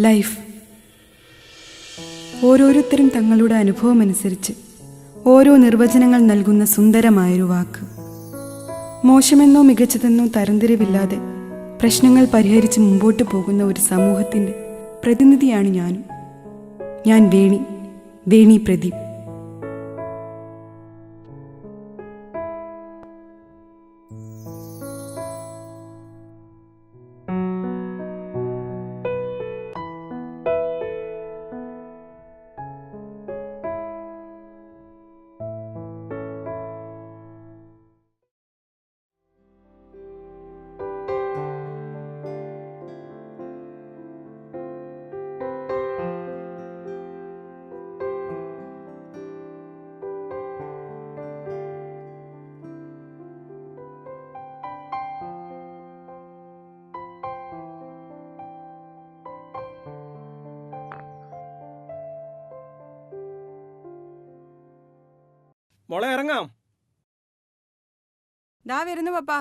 Life. ഓരോരുത്തരും തങ്ങളുടെ അനുഭവം അനുസരിച്ച് ഓരോ നിർവചനങ്ങൾ നൽകുന്ന സുന്ദരമായൊരു വാക്ക്. മോശമെന്നോ മികച്ചതെന്നോ തരംതിരിവില്ലാതെ പ്രശ്നങ്ങൾ പരിഹരിച്ച് മുമ്പോട്ട് പോകുന്ന ഒരു സമൂഹത്തിന്റെ പ്രതിനിധിയാണ് ഞാനും. ഞാൻ വേണി വേണി പ്രദീപ്. മോളെ ഇറങ്ങാം. ദാ വരുന്നു പപ്പാ.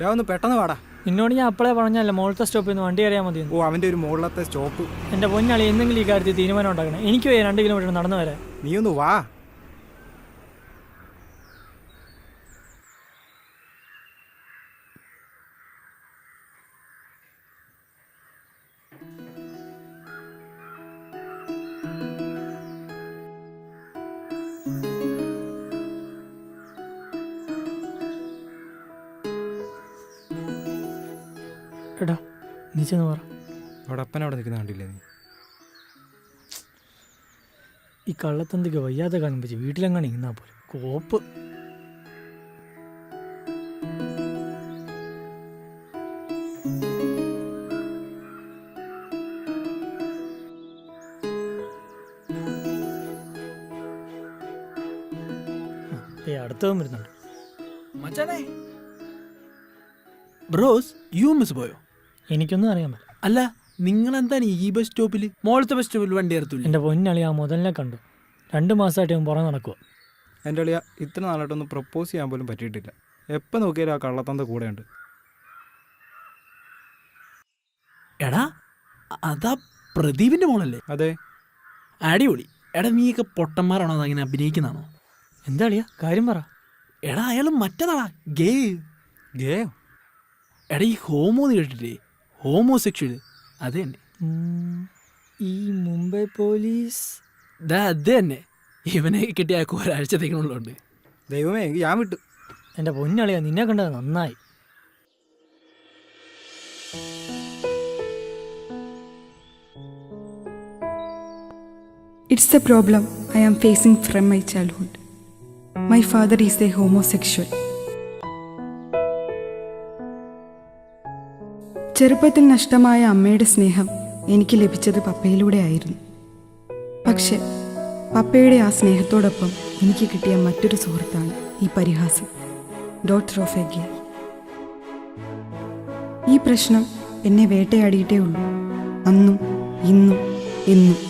ഡാ ഒന്ന് പെട്ടെന്ന് വാടാ. നിന്നോട് ഞാൻ അപ്പോഴേ പറഞ്ഞല്ലേ മോളത്തെ സ്റ്റോപ്പിൽ നിന്ന് വണ്ടി അറിയാൻ മതി ഓ അവന്റെ ഒരു മുകളിലത്തെ സ്റ്റോപ്പ്. എന്റെ പൊന്നാളി എന്തെങ്കിലും ഈ കാര്യത്തിൽ തീരുമാനം ഉണ്ടാക്കണം. എനിക്ക് വയ്യ രണ്ട് കിലോമീറ്റർ നടന്നു വരാം നീ ഒന്ന് വാ. എടാ നീ ചെന്ന് പറ. അവിടെ അപ്പൻ അവിടെ നിൽക്കുന്ന കണ്ടില്ലേ നീ? ഈ കള്ളത്തന്തിക്ക് വയ്യാതെ കാണുമ്പോൾ വീട്ടിലെങ്ങനെ ഇന്നാ പോലെ കോപ്പ്. അടുത്തതും വരുന്നുണ്ട്. മച്ചാനെ. ബ്രോസ് യു മിസ് പോയോ? എനിക്കൊന്നും അറിയാൻ പറ്റില്ല. അല്ല നിങ്ങൾ എന്താണ് ഈ ബസ് സ്റ്റോപ്പിൽ മോളത്തെ ബസ് സ്റ്റോപ്പിൽ വണ്ടി ഇറത്തില്ല എന്റെ പൊന്നളി ആ മുതലിനെ കണ്ടു. രണ്ട് മാസമായിട്ട് അവൻ പുറം നടക്കുക എന്റെ അളിയ ഇത്ര നാളായിട്ടൊന്ന് പ്രപ്പോസ് ചെയ്യാൻ പോലും പറ്റിയിട്ടില്ല. എപ്പോൾ നോക്കിയാലും ആ കള്ളത്തന്ത കൂടെയുണ്ട്. എടാ അ- അതാ പ്രദീപിന്റെ മോളല്ലേ? അതെ. അടിപൊളി. എടാ നീയൊക്കെ പൊട്ടന്മാരാണോ അതങ്ങനെ അങ്ങനെ അഭിനയിക്കുന്നതാണോ? എന്താ അളിയ കാര്യം പറ. എടാ അയാൾ മറ്റേതാടാ ഗേ. ഗേ? എടാ ഈ ഹോമോ എന്ന് കേട്ടിട്ടില്ലേ? ഹോമോസെക്ഷൽ അത് തന്നെ ഈ മുംബൈ പോലീസ്? ദാ അത് തന്നെ ഇവനെ കിട്ടിയ ഒരാഴ്ചത്തേക്കുള്ളുണ്ട് ദൈവമേ ഞാൻ വിട്ടു. എന്റെ പൊന്നളിയാ നിന്നെ കണ്ടത് നന്നായി. It's the problem I am facing from my childhood. My father is a homosexual. ചെറുപ്പത്തിൽ നഷ്ടമായ അമ്മയുടെ സ്നേഹം എനിക്ക് ലഭിച്ചത് പപ്പയിലൂടെ ആയിരുന്നു. പക്ഷെ പപ്പയുടെ ആ സ്നേഹത്തോടൊപ്പം എനിക്ക് കിട്ടിയ മറ്റൊരു സുഹൃത്താണ് ഈ പരിഹാസം ഡോട്ടർ ഓഫ് എ ഗേ ഈ പ്രശ്നം എന്നെ വേട്ടയാടിയിട്ടേ ഉള്ളൂ. അന്നും ഇന്നും എന്നും.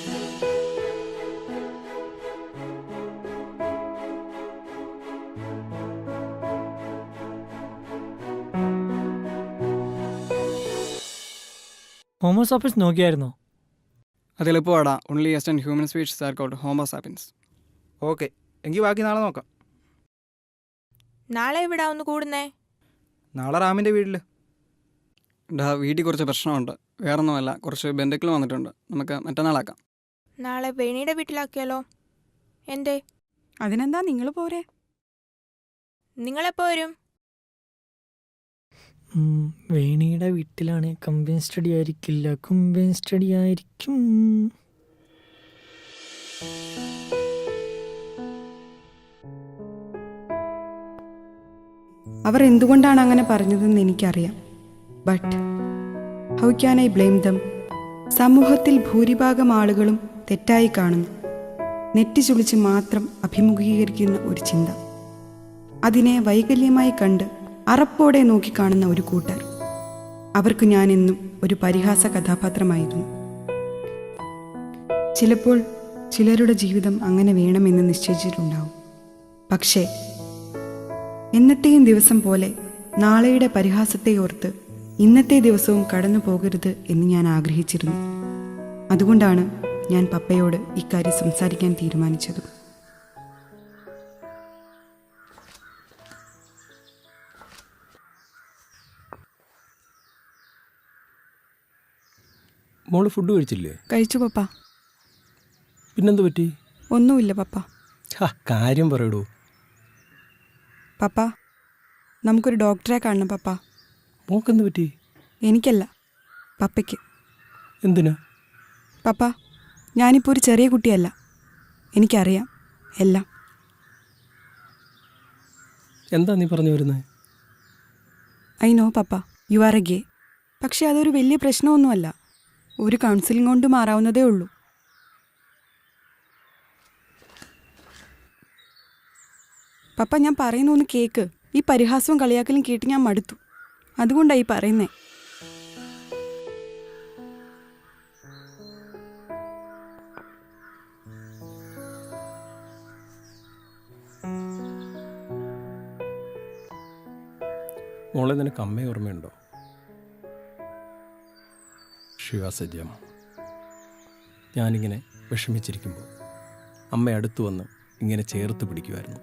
ഹോമോസോഫിസ് നോക്കിയായിരുന്നോ? അതെളുപ്പമാടാ only എസ്റ്റ് and human species are called homo sapiens okay എങ്കിൽ ബാക്കി നാളെ നോക്കാം. നാളെ എവിടാ ഒന്ന് കൂടുന്നേ? നാളെ റാമിന്റെ വീട്ടിൽ ഡാ വീട്ടിൽ കുറച്ച് പ്രശ്നമുണ്ട്. വേറൊന്നുമല്ല കുറച്ച് ബന്ധുക്കൾ വന്നിട്ടുണ്ട്. നമുക്ക് മറ്റന്നാളാക്കാം. നാളെ വേണിയുടെ വീട്ടിലാക്കിയാലോ? എന്തേ? അതിനെന്താ നിങ്ങൾ പോരെ? നിങ്ങളെപ്പോ വരും? വേണിയുടെ വീട്ടിലാണ് കമ്പൈൻ സ്റ്റഡി ആയിരിക്കില്ല. കുമ്പൈൻ സ്റ്റഡി ആയിരിക്കും. അവർ എന്തുകൊണ്ടാണ് അങ്ങനെ പറഞ്ഞതെന്ന് എനിക്കറിയാം. But how can I blame them സമൂഹത്തിൽ ഭൂരിഭാഗം ആളുകളും തെറ്റായി കാണുന്നു. നെറ്റി ചുളിച്ച് മാത്രം അഭിമുഖീകരിക്കുന്ന ഒരു ചിന്ത. അതിനെ വൈകല്യമായി കണ്ട് അറപ്പോടെ നോക്കിക്കാണുന്ന ഒരു കൂട്ടർ. അവർക്ക് ഞാൻ എന്നും ഒരു പരിഹാസ കഥാപാത്രമായിരുന്നു. ചിലപ്പോൾ ചിലരുടെ ജീവിതം അങ്ങനെ വേണമെന്ന് നിശ്ചയിച്ചിട്ടുണ്ടാവും. പക്ഷേ എന്നത്തെയും ദിവസം പോലെ നാളെയുടെ പരിഹാസത്തെ ഓർത്ത് ഇന്നത്തെ ദിവസവും കടന്നു പോകരുത് എന്ന് ഞാൻ ആഗ്രഹിച്ചിരുന്നു. അതുകൊണ്ടാണ് ഞാൻ പപ്പയോട് ഇക്കാര്യം സംസാരിക്കാൻ തീരുമാനിച്ചത്. മോൾ ഫുഡ് കഴിച്ചില്ലേ? കഴിച്ചു പപ്പ. പിന്നെന്ത് പറ്റി? ഒന്നുമില്ല പപ്പ. കാര്യം പറയടൂ. പപ്പ നമുക്കൊരു ഡോക്ടറെ കാണണം പപ്പ. മോക്കെന്ത് പറ്റി? എനിക്കല്ല പപ്പയ്ക്ക്. എന്തിനാ? പപ്പ ഞാനിപ്പോൾ ഒരു ചെറിയ കുട്ടിയല്ല. എനിക്കറിയാം എല്ലാം. എന്താ നീ പറഞ്ഞു വരുന്നത് I know papa you are a gay. പക്ഷെ അതൊരു വലിയ പ്രശ്നമൊന്നുമല്ല. ഒരു കൗൺസിലിംഗ് കൊണ്ട് മാറാവുന്നതേ ഉള്ളൂ. പപ്പ ഞാൻ പറയുന്നു ഒന്ന് കേക്ക്. ഈ പരിഹാസവും കളിയാക്കലും കേട്ട് ഞാൻ മടുത്തു. അതുകൊണ്ടാണ് ഈ പറയുന്നേ. മോളെ നിനക്ക് അമ്മയെ ഓർമ്മയുണ്ടോ? ശിവാസജ്യം ഞാനിങ്ങനെ വിഷമിച്ചിരിക്കുമ്പോൾ അമ്മ അടുത്തു വന്ന് ഇങ്ങനെ ചേർത്ത് പിടിക്കുമായിരുന്നു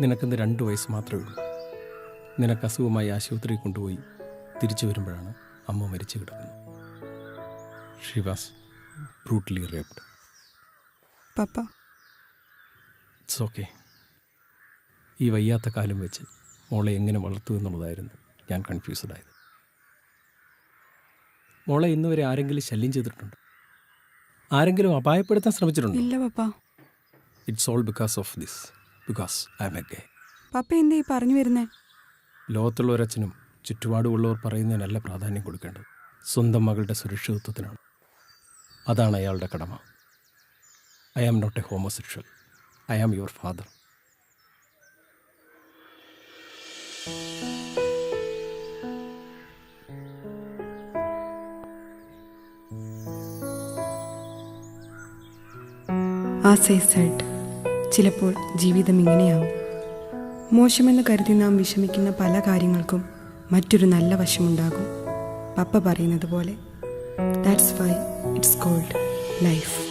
നിനക്കിന്ന് രണ്ട് വയസ്സ് മാത്രമേ ഉള്ളൂ? നിനക്ക് അസുഖമായി ആശുപത്രിയിൽ കൊണ്ടുപോയി തിരിച്ചു വരുമ്പോഴാണ് അമ്മ മരിച്ചു കിടക്കുന്നത്. She was brutally raped papa. It's okay ഈ വയ്യാത്ത കാലം വെച്ച് മോളെ എങ്ങനെ വളർത്തു എന്നുള്ളതായിരുന്നു ഞാൻ കൺഫ്യൂസ്ഡ് ആയത്. മോളെ ഇന്ന് വരെ ആരെങ്കിലും ശല്യം ചെയ്തിട്ടുണ്ട്? ആരെങ്കിലും അപായപ്പെടുത്താൻ ശ്രമിച്ചിട്ടുണ്ടോ? ഇല്ല പപ്പ. It's all because of this because I'm a gay papa എന്താ ഈ പറഞ്ഞു വരുന്നേ? ലോകത്തുള്ളവരച്ഛനും ചുറ്റുപാടുമുള്ളവർ പറയുന്നതിനല്ല പ്രാധാന്യം കൊടുക്കേണ്ടത്. സ്വന്തം മകളുടെ സുരക്ഷിതത്വത്തിനാണ്. അതാണ് അയാളുടെ കടമ. I am not a homosexual I am your father as ചിലപ്പോൾ ജീവിതം ഇങ്ങനെയാവും. മോശമെന്ന് കരുതി നാം വിഷമിക്കുന്ന പല കാര്യങ്ങൾക്കും മറ്റൊരു നല്ല വശമുണ്ടാകും. പപ്പ പറയുന്നത് പോലെ that's why it's called life